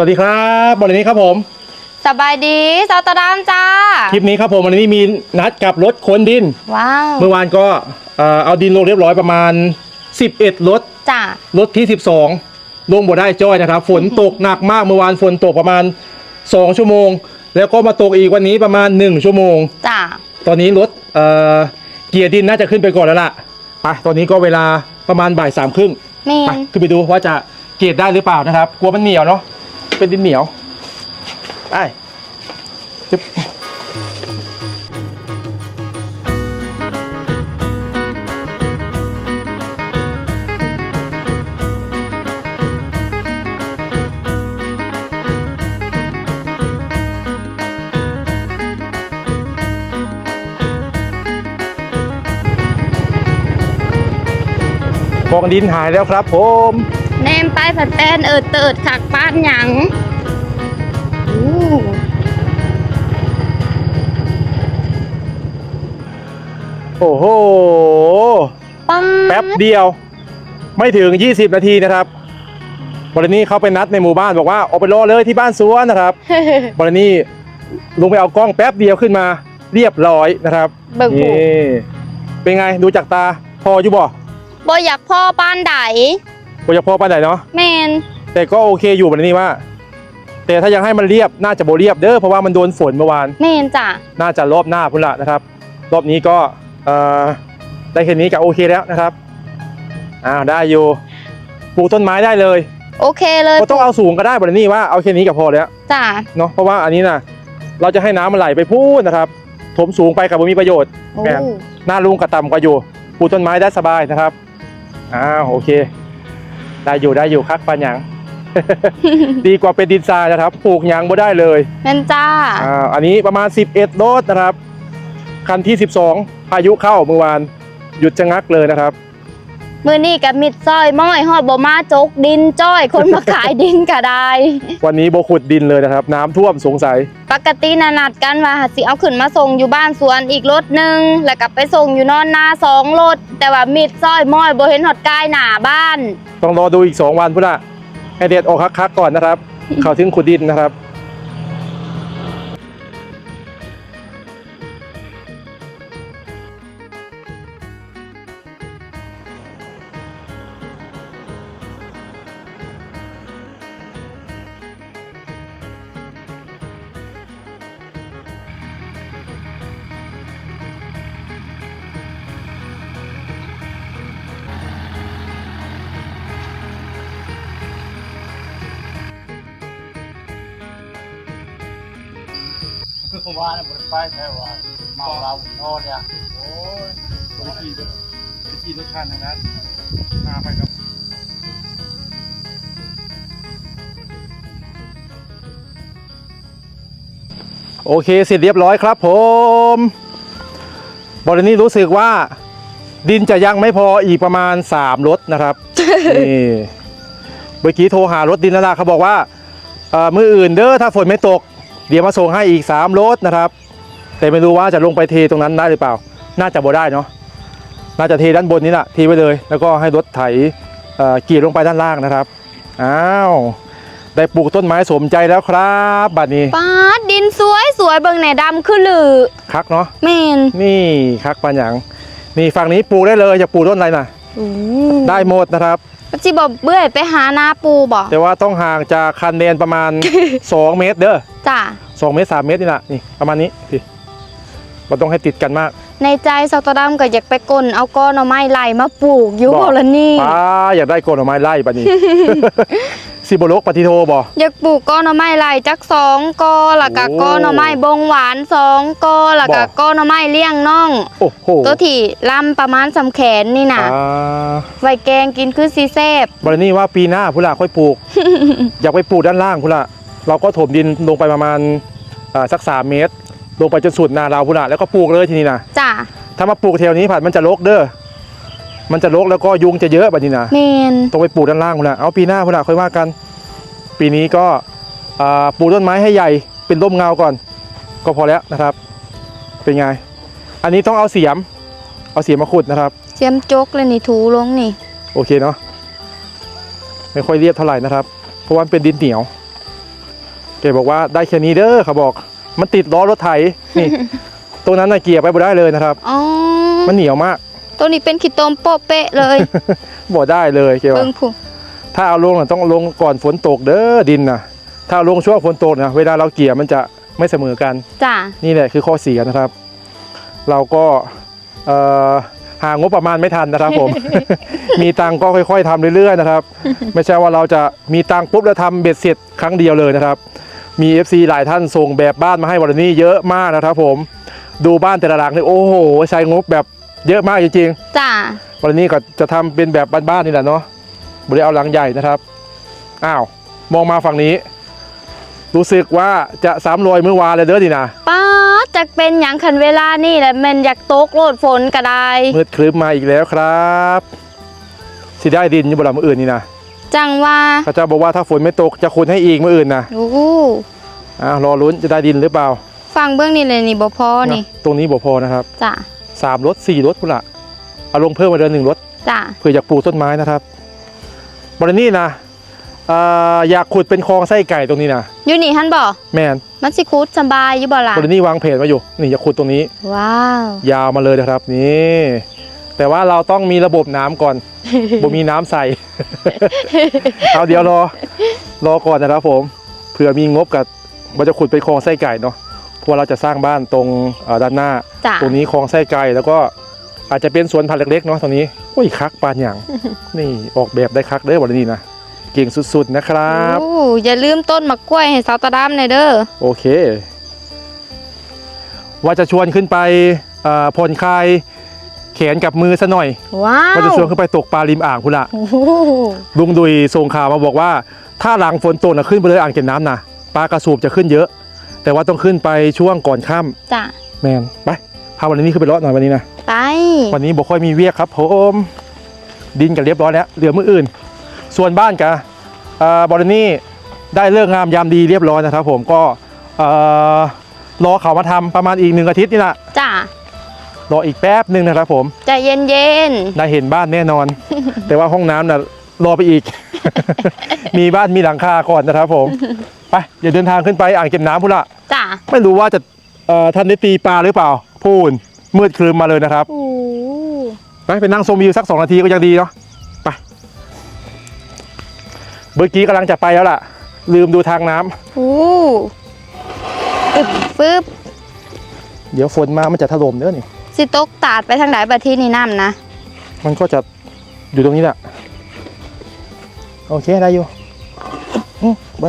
วัสดีครับวันนี้ครับผม สบายดีสาวตะดามจ้า คลิปนี้ครับผมวันนี้มีนัดกับรถขนดิน ว้าว เมื่อวานก็เอ่อเอาดินลงเรียบร้อยประมาณ 11 รถ จ้ารถที่ 12 ลงบ่ได้จ้อยนะครับ ฝนตกหนักมากเมื่อวานฝนตกประมาณ 2 ชั่วโมง แล้วก็มาตกอีกวันนี้ประมาณ 1 ชั่วโมง จ้าตอนนี้รถเอ่อเกียร์ดินน่าจะขึ้นไปก่อนแล้วล่ะไปตอนนี้ก็เวลาประมาณบ่ายสามครึ่งเมไปนขึ้นไปดูว่าจะเกรดได้หรือเปล่านะครับ กลัวมันเหนียวเนาะ เป็นดินเหนียวไปจึ๊บกองดินหายแล้วครับผม เนมไปผัดแป้นเอิดเติดขักป้านหยังอู้โอ้โห ปังแป๊บเดียว ไม่ถึง 20 นาทีนะครับบรินี้เขาไปนัดในหมู่บ้านบอกว่าออกไปรอเลยที่บ้านสวนนะครับบรินี้ลงไปเอากล้องแป๊บเดียวขึ้นมา เรียบร้อยนะครับเบิ่งผูนี่เป็นไงดูจากตาพออยู่บ่บ่อยากพ่อป้านได พอจะพอปานไหนเนาะเมนแต่ก็โอเคอยู่บรินี้ว่า แต่ถ้ายังให้มันเรียบน่าจะโบเรียบเด้อเพราะว่ามันโดนฝนเมื่อวานเมนจ้าน่าจะรอบหน้าพุ่นละนะครับ รอบนี้ก็เอ่อได้แค่นี้ก็โอเคแล้วนะครับอ้าวได้อยู่ปลูกต้นไม้ได้เลยโอเคเลยก็ต้องเอาสูงก็ได้บรินี่ว่าเอาแค่นี้ก็พอแล้วจ้าเนาะเพราะว่าอันนี้นะเราจะให้น้ำมันไหลไปพูดนะครับถมสูงไปกับมีประโยชน์โอ้แม่นหน้าลุงกระต่ำกว่าอยู่ปลูกต้นไม้ได้สบายนะครับอ้าวโอเค ได้อยู่ได้อยู่คักปันหยัง ดีกว่าเป็นดินทรายนะครับ ปลูกหยังบ่ได้เลยเมนจ้าอ่าอันนี้ประมาณ 11โลดนะครับ คันที่ 12 พายุเข้าเมื่อวานหยุดชะงักเลยนะครับ มือนี่กับมิดซ้อยม้อยฮอดบ่มาจกดินจ้อย คนมาขายดินก็ได้ วันนี้โบขุดดินเลยนะครับ น้ำท่วมสงสัย ปกตินานัดกันว่าสิเอาขึ้นมาส่งอยู่บ้านสวนอีกรถหนึ่งแล้วกลับไปส่งอยู่นอนนาสองรถ แต่ว่ามิดซ้อยม้อยบ่เห็นหอดกายหน้าบ้าน ต้องรอดูอีก 2 วันพุ่นละให้เด็ดออกคักๆก่อนนะครับ เข้าถึงขุดดินนะครับ ผมว่าเนี่ยบนป้ายใช่ว่าเมาเราโน่นเนี่ยโอ้ยบริกีบริกีรถคันทางนั้นมาไปกับโอเคเสร็จเรียบร้อยครับผมบรินี้รู้สึกว่า ดินจะยังไม่พออีกประมาณ3รถนะครับนี่เมื่อกี้โทรหารถดินแล้วล่ะเขาบอกว่าเมืออื่นเด้อถ้าฝนไม่ตก เดี๋ยวมาส่งให้อีก3รถนะครับ แต่ไม่รู้ว่าจะลงไปเทตรงนั้นได้หรือเปล่า น่าจะบ่ได้เนาะน่าจะเทด้านบนนี้แหละเทไว้เลย แล้วก็ให้รถไถเอ่อกีดลงไปด้านล่างนะครับอ้าวได้ปลูกต้นไม้สมใจแล้วครับบัดนี้ป้าดดินสวยสวยเบิ่งแหน่ดำคือหลือคักเนาะเมนนี่คักปัญญังนี่ฝั่งนี้ปลูกได้เลยจะปลูกต้นอะไรนะอู้ ได้หมดนะครับสิบ่เบื่อยไปหานาปูบ่แต่ว่าต้องห่างจากคันเดนประมาณ 2 เมตรเด้อจ้า2เมตร3เมตรนี่แหละนี่ประมาณนี้พี่เราต้องให้ติดกันมาก ในใจสาวตะดำก็อยากไปกลนเอาก้อนเอาไม้ไหลมาปลูกอยู่บ่บ่ละนี่ป้าอยากได้โกนออกไม้ไล่บัดนี้ สิบโลกปฏิโทบ่ อยากปลูกก้อนเอาไม้ไหลจักสองกอแล้วก็โอ้ก้อนเอาไม้บงหวานสองกอแล้วก็บ่ ก้อนเอาไม้เลี้ยงน่อง โอ้โหตัวที่ลำประมาณสำแขนนี่น่ะอ่าไว้แกงกินคือซีแซบ บรินี่ว่าปีหน้าพุละค่อยปลูก อยากไปปลูกด้านล่างพุละเราก็ถมดินลงไปประมาณอ่าสักสามเมตร ลงไปจนสุดนาเราพุละแล้วก็ปลูกเลยทีนี้นะจ้าถ้ามาปลูกแถวนี้ผัดมันจะรกเด้อ มันจะรกแล้วก็ยุงจะเยอะแบบนี้นะเมนต้องไปปลูกด้านล่างพุละเอาปีหน้าพุละค่อยว่ากัน ปีนี้ก็อ่าปลูกต้นไม้ให้ใหญ่เป็นร่มเงาก่อน ก็พอแล้วนะครับ เป็นไง อันนี้ต้องเอาเสียม เอาเสียมมาขุดนะครับ เสียมจกเลยนี่ถูลงนี่โอเคเนาะไม่ค่อยเรียบเท่าไหร่นะครับ เพราะว่ามันเป็นดินเหนียวแกบอกว่าได้แค่นี้เด้อเขาบอก มันติดล้อรถไถนี่ ตรงนั้นน่ะเกียร์ไปบ่ได้เลยนะครับ อ๋อ มันเหนียวมาก ตัวนี้เป็นขี้ตมโปะเปะเลยบ่ได้เลยแกว่าเบิ่งผู้ถ้าเอาลงน่ะต้องลงก่อนฝนตกเด้อดินนะถ้าลงช่วงฝนตกนะเวลาเราเกี่ยมันจะไม่เสมอกันจ้ะนี่แหละคือข้อเสียนะครับ เราก็หางบประมาณไม่ทันนะครับผม มีตังก็ค่อยๆทำเรื่อยๆนะครับ ไม่ใช่ว่าเราจะมีตังปุ๊บแล้วทำเบ็ดเสร็จครั้งเดียวเลยนะครับ มี FC หลายท่านส่งแบบบ้านมาให้วันนี้เยอะมากนะครับผม ดูบ้านแต่ละหลังนี่โอ้โห ใช้งบแบบ เยอะมากจริงๆจ้ะวันนี้ก็จะทำเป็นแบบบ้านๆนี่แหละเนาะบริเอาหลังใหญ่นะครับ อ้าว มองมาฝั่งนี้ รู้สึกว่าจะซ้ำรอยเมื่อวานเลยเด้อดินะป้าดจักเป็นหยังคันเวลานี่แหละแม่นอยากตกโลดฝนก็ได้มืดครึ้มมาอีกแล้วครับสิได้ดินอยู่บนหลังมืออื่นนี่นะจังว่าเขาจะบอกว่าถ้าฝนไม่ตกจะขุดให้อีกมืออื่นนะโอ้อ้าวรอลุ้นจะได้ดินหรือเปล่า ฟังเบื้องนี่เลยนี่บ่พอนี่ ตรงนี้บ่พอนะครับ จ้ะ สามรถสี่รถพุ่นละเอาลงเพิ่มมาเดือนหนึ่งรถจ้ะเพื่ออยากปลูกต้นไม้นะครับบรินี่นะเอ่ออยากขุดเป็นคลองไส้ไก่ตรงนี้นะอยู่นี่ฮันบ่แมนมันสิคูดสบายอยู่บ่ล่ะบรินี่วางเพจมาอยู่นี่อยากขุดตรงนี้ ว้าวยาวมาเลยนะครับนี่แต่ว่าเราต้องมีระบบน้ำก่อน บ่มีน้ำใส่ เอาเดี๋ยวรอ รอก่อนนะครับผมเผื่อมีงบกับว่าจะขุดไปคลองไส้ไก่เนาะ เพราะว่าเราจะสร้างบ้านตรงเอ่อด้านหน้า จ้ะ ตรงนี้คลองไส้ไก่แล้วก็อาจจะเป็นสวนผักเล็กๆเนาะตรงนี้โอ้ยคักปานอย่าง นี่ออกแบบได้คักเด้อวันนี้นะเก่งสุดๆนะครับ โอ้อย่าลืมต้นมะกล้วยให้สาวตาดำหน่อยเด้อ โอเค ว่าจะชวนขึ้นไปเอ่อผ่อนคลายแขนกับมือซะหน่อย ว้าวว่าจะชวนขึ้นไปตกปลาริมอ่างคุณละโอ้โหลุงดุยส่งข่าวมาบอกว่า ถ้าหลังฝนตกนะขึ้นไปเลยอ่างเก็บน้ำนะปลากระสูบจะขึ้นเยอะ แต่ว่าต้องขึ้นไปช่วงก่อนค่จ้ะำแมนไปพาวันนี้ขึ้นไปเลาะหน่อยวันนี้นะ ไปวันนี้บอกค่อยมีเวียกครับผมดินกันเรียบร้อยแล้วเหลือมืออื่น ส่วนบ้านกะเอ่อบอลนี่ได้เลิกงามยามดีเรียบร้อยนะครับ ผมก็เอ่อรอเขามาทำประมาณอีกหนึ่งอาทิตย์นี่แหละจ้ะรออีกแป๊บหนึ่งนะครับผมใจเย็นได้เห็นบ้านแน่นอน แต่ว่าห้องน้ำน่ะ รอไปอีก มีบ้านมีหลังคาก่อนนะครับผม ไปอย่าเดินทางขึ้นไปอ่างเก็บน้ำพุ่นละๆจ้ะไม่รู้ว่าจะเอ่อท่านได้ตีปลาหรือเปล่า พูนมืดครึมมาเลยนะครับ โอ้ไปไปนั่งชมวิวสักสองนาทีก็ยังดีเนาะไปเมื่อกี้กำลังจะไปแล้วล่ะ ลืมดูทางน้ำโหอึบฟึบเดี๋ยวฝนมามันจะถล่มเด้อนี่ สิตกตาดไปทางไหนบัดที่นี่น้ำนะ มันก็จะอยู่ตรงนี้แหละ โอเค ได้อยู่อืมไป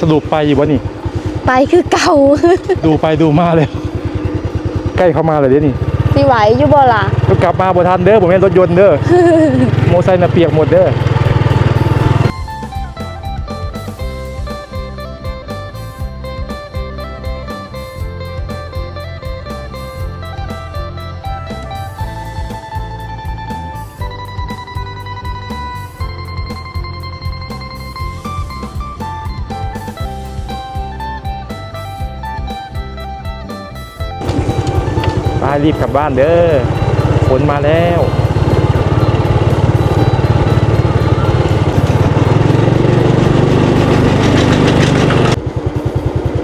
สรุปไปอยู่วะนี่ ไปคือเก่า ดูไปดูมาเลย ใกล้เข้ามาเลยเดี๋ยวนี่สิไหวอยู่บ่ล่ะก็กลับมาบ่ทันเด้อผมเห็นรถยนต์เด้อ โมอไซค์น่ะเปียกหมดเด้อ รีบกลับบ้านเด้อฝนมาแล้ว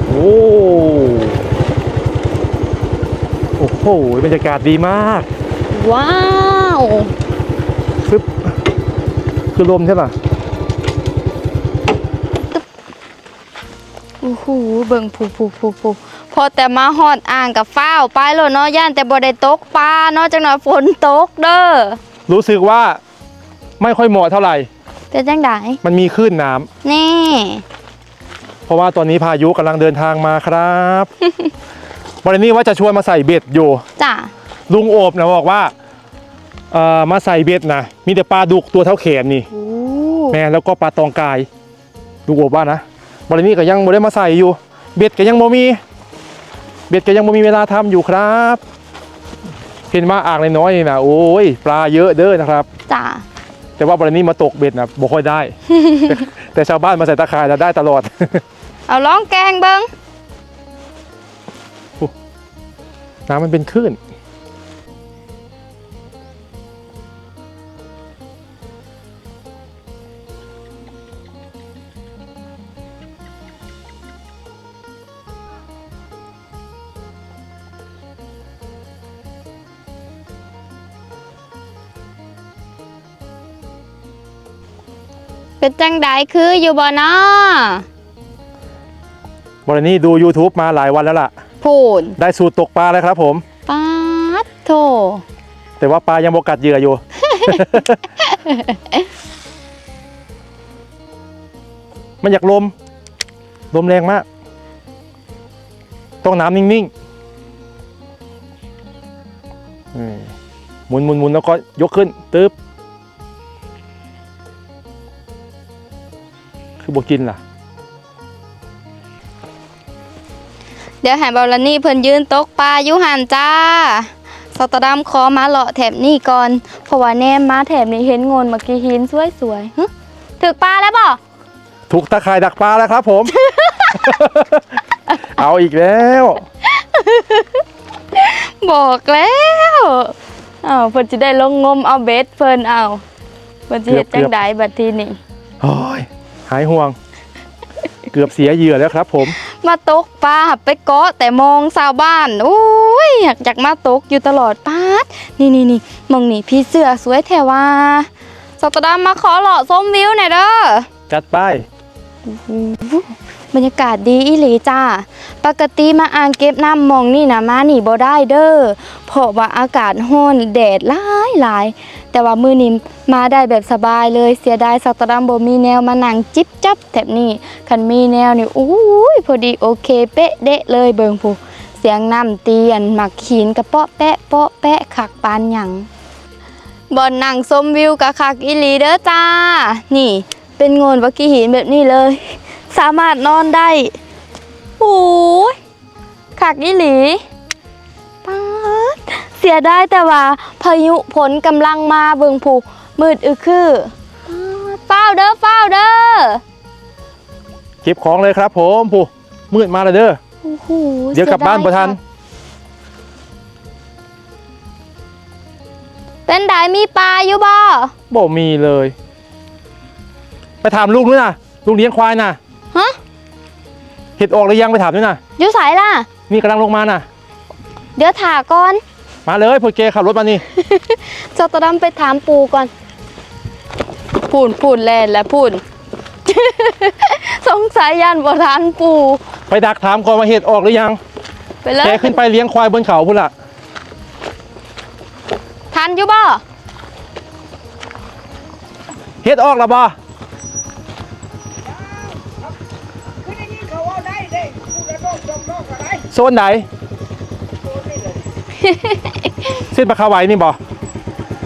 โอ้โอ้โหบรรยากาศดีมาก ว้าวฟึบคือลมใช่ป่ะโอ้โหเบิ่งผูผูผูผูพ อแต่มาฮอดอ่างกับฟ้าวไปแล้วเนาะย่านแต่บ่ได้ตกปลาเนาะจังหน่อยฝนตกเด้อรู้สึกว่าไม่ค่อยเหมาะเท่าไหร่ เป็นจังไดมันมีคลื่นน้ำนี่ เพราะว่าตอนนี้พายุกำลังเดินทางมาครับ วันนี้ว่าจะชวนมาใส่เบ็ดอยู่ จ้ะลุงโอบนะบอกว่าเอ่อมาใส่เบ็ดนะมีแต่ปลาดุกตัวเท่าแขนนี่ โอ้แม่แล้วก็ปลาตองกาย ลุงโอบว่านะวันนี้ก็ยังไม่ได้มาใส่อยู่ เบ็ดก็ยังบ่มี เบ็ดก็ยังบ่มีเวลาทำอยู่ครับ เห็นว่าอ่างน้อยๆนี่นะโอ้ยปลาเยอะเด้อนะครับจ้ะแต่ว่าวันนี้มาตกเบ็ดนะบ่ค่อยได้ แต่แต่ชาวบ้านมาใส่ตะข่ายแล้วได้ตลอด เอาล้องแกงเบิงน้ำมันเป็นคลื่น เป็นจังไดคืออยู่บ่เนาะวันนี้ดู YouTube มาหลายวันแล้วล่ะ พูนได้สูตรตกปลาแล้วครับผม ปาดโถแต่ว่าปลายังบกัดเหยื่ออยู่ มันอยากลม ลมแรงมาก ต้องน้ำนิ่งๆอืมหมุนหมุนหมุนแล้วก็ยกขึ้นตึ๊บ คือบกินล่ะ เดี๋ยวให้เบาลานี่เพิ่นยืนตกปลาอยู่หันจ้าสตอดัมขอมาเลาะแถบนี้ก่อนเพราะว่าแนมมาแถบนี้เห็นงนเมื่อกี้หินสวยๆหึถึกปลาแล้วบ่ถูกตะข่ายดักปลาแล้วครับผม เอาอีกแล้ว บอกแล้วอ้าวเพิ่นสิได้ลงงมเอาเบ็ดเพิ่นเอาเพิ่นสิเฮ็ดเกืจัอบงไดบัดทีนี้ โอ้ย หายห่วง เกือบเสียเหยื่อแล้วครับ ผม มาตกปลาไปเกาะแต่มองชาวบ้านโอ้ยอยากอยากมาตกอยู่ตลอดปาดนี่นี่นี่มองนี่พี่เสือสวยแท้ว่าสตอดัมมาขอเลาะชมวิวหน่อยเด้อจัดไปบรรยากาศดีอีหลีจ้า ปกติมาอ่างเก็บน้ำมองนี่นะมานี่บ่ได้เด้อเพราะว่าอากาศร้อนแดดหลายหลาย แต่ว่ามือนี้มมาได้แบบสบายเลยเสียดายสักตะดำบ่มีแนวมานั่งจิบจับแถบนี้คันมีแนวนี่อู้ยพอดีโอเคเป๊ะเดะเลยเบิ่งผู้เสียงน้ำเตียนหมักหินกระเปาะแปะเปาะแปะคักปานหยังบ่อนนั่งชมวิวกะคักอีหลีเด้อจ้า นี่ เป็นโงนวักกี้หินแบบนี้เลย สามารถนอนได้โอ้ยขักอีหลี เสียได้แต่ว่าพายุผลกำลังมาเบิงผูมืดอึกคือป๊าดเฝ้าเด้อเฝ้าเด้อเก็บของเลยครับผมผู้มืดมาแล้วเด้อโอ้โหเดี๋ยวกลับบ้านประทัน เป็นไดมีปลาอยู่บ่บ่มีเลย ไปถามลุงด้วยนะลุงเลี้ยงควายนะฮะเห็ดออกหรือยังไปถามด้วยนะอยู่สายล่ะนี่กำลังลงมาน่ะ เดี๋ยวถาก่อน มาเลยพวกเกขับรถมานี่จอตดำไปถามปูก่อนพูนพูนแลนและพูน สงสัยยันบ่ทานปู ไปดักถามก่อนว่าเห็ดออกหรือยังไปเลยแกขึ้นไปเลี้ยงควายบนเขาพุ่นล่ะทันอยู่บ่เห็ดออกแล้วบ่คือได้ยินเขาว่าได้เด้พูดแล้วต้องจมนอกอะไรโซนไหนเส้นปลาคาไวนี่บ่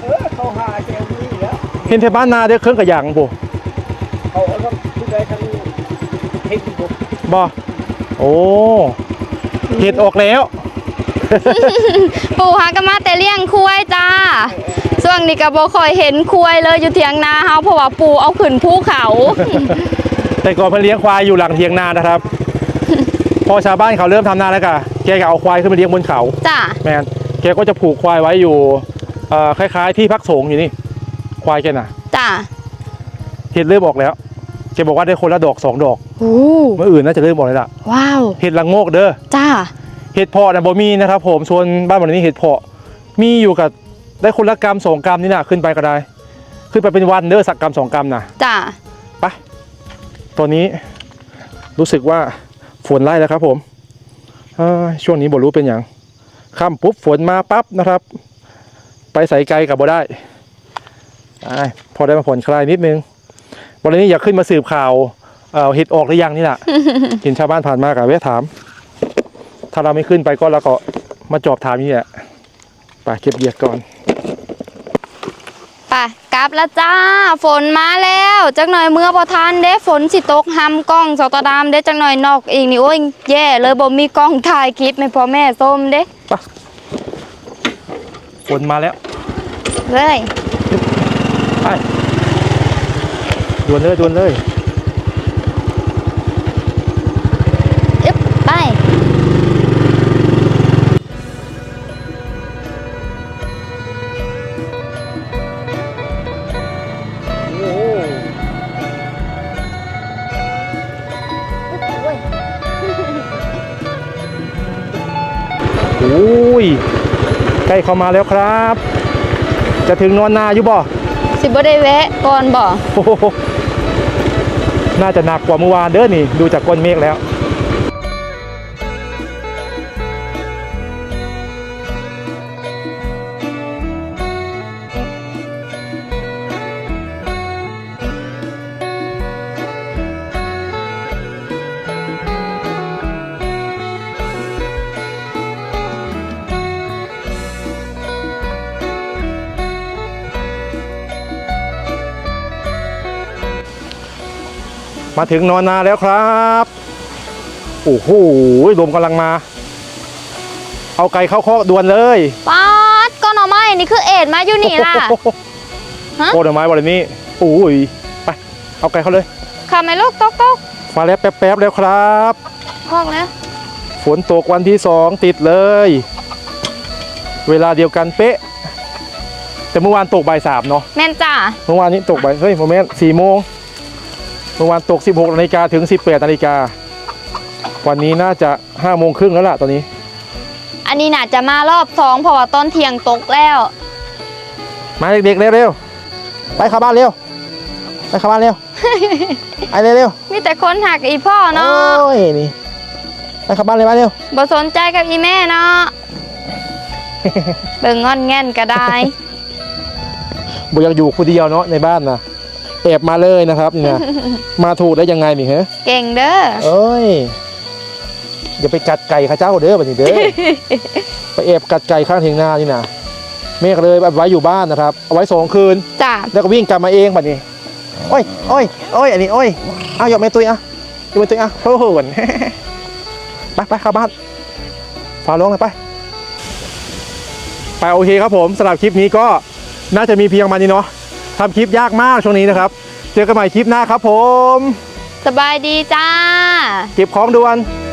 เออเขาหาเจลนี่แล้วเห็นเทบ้านนาเด้อเครื่องกระหยังบ่เขาเอาทั้งผู้ใดทั้งเทคนิคบ่โอ้เห็ดออกแล้ว ปูหากนมาแต่เลี้ยงควายจ้าช่วงนี้ก็บ่ค่อยเห็นควายเลยอยู่เถียงนาเฮาเพราะว่าปูเอาขึ้นภูเขา แต่ก่อนมันเลี้ยงควายอยู่หลังเทียงนานะครับ พอชาวบ้านเขาเริ่มทำนาแล้วก็ แกก็เอาควายขึ้นมาเลี้ยงบนเขาจ้าแมนแกก็จะผูกควายไว้อยู่เอ่อคล้ายๆ ที่พักสงฆ์อยู่นี่ ควายแกน่ะจ้าเห็ดเริ่มออกแล้วแกบอกว่าได้คนละดอกสองดอกโอ้เมื่ออื่นน่าจะเริ่มออกเลยล่ะว้าวเห็ดละโงกเด้อจ้าเห็ดเพาะนะบ่มีนะครับ ผมส่วนบ้านวันนี้เห็ดเพาะมีอยู่กับได้คนละกรรมสองกรรมนี่นะขึ้นไปก็ได้ ขึ้นไปเป็นวันเด้อสักกรรมสองกรรมนะจ้าไปตอนนี้รู้สึกว่าฝนไล่แล้วครับผมเอ้ย ช่วงนี้บ่รู้เป็นอย่างค่ำปุ๊บฝนมาปั๊บนะครับ ไปใส่ไกลกับบ่ได้ไปพอได้มาผ่อนคลายนิดนึงวันนี้อยากขึ้นมาสืบข่าวเอ่อเห็ดออกหรือยังนี่แหละเห็นชาวบ้านผ่านมากับแวะถาม ถ้าเราไม่ขึ้นไปก็เราก็มาจอบถามนี่แหละไปเก็บเหยียดก่อนไป กลับแล้วจ้า ฝนมาแล้วจักหน่อยเมื่อพอทานเด้ฝนสิตกหำกล้องสตอดามเด้จักหน่อยนอกอีกนี่โอ้ยแย่เลยบ่มีกล้องถ่ายคลิปให้พ่อแม่ส้มเด้ฝนมาแล้วเลยไปดวนเลยดวนเลย เข้ามาแล้วครับ จะถึงนอนนาอยู่บ่สิบ่ได้แวะก่อนบ่โอ้โหน่าจะหนักกว่าเมื่อวานเด้อนี่ ดูจากก้นเมฆแล้ว มาถึงนอนนาแล้วครับโอ้โหลมกำลังมา เอาไก่เข้าคอกด่วนเลยป๊าดก็หน่อไม้นี่คือเอ็ดมาอยู่นี่ล่ะฮะโคตรไม้บรินี้โอ้ยไปเอาไก่เข้าเลยค่ะแม่ลูกตกตกมาแล้วแป๊บๆแล้วครับคอกแล้วฝนตกวันที่สองติดเลย เวลาเดียวกันเป๊ะ แต่เมื่อวานตกบ่ายสามเนาะแม่นจ้าเมื่อวานนี้ตกบ่ายเฮ้ยโมเมนต์สี่โมง เมื่อวานตก 16นาฬิกาถึง 18นาฬิกา วันนี้น่าจะ5โมงครึ่งแล้วล่ะตอนนี้ อันนี้น่าจะมารอบสองเพราะว่าตอนเที่ยงตกแล้ว มาเด็กๆเร็วๆ ไปเข้าบ้านเร็ว ไปเข้าบ้านเร็ว ไปเร็วมีแต่คนหักอีพ่อๆเนาะโอ้ยนี่ ไปเข้าบ้านเลยมาเร็ว บ่สนใจกับอีแม่เนาะ เบิ่งงอนแง่นก็ได้ บุอยากอยู่คนเดียวเนาะในบ้านนะ แอบมาเลยนะครับนี่นะมาถูกได้ยังไงนี่ฮะเก่งเด้อเอ้ยอย่าไปกัดไก่ข้าเจ้าเด้อบัดนี้เด้อไปแอบกัดไก่ข้างเถียงนานี่นะเมฆเลยเอาไว้อยู่บ้านนะครับเอาไว้สองคืนจ้าแล้วก็วิ่งกลับมาเองบัดนี้โอ้ยโอ้ยโอ้ยอันนี้โอ้ยเอาหยอกแม่ตุ้ยอะหยอกแม่ตุ้ยอะโอ้โหนไปไปเข้าบ้านฟ้าร้องเลยไปไปโอเคครับผมสำหรับคลิปนี้ก็น่าจะมีเพียงมานี้เนาะ ทำคลิปยากมากช่วงนี้นะครับ เจอกันใหม่คลิปหน้าครับผม สบายดีจ้า เก็บของด่วนจ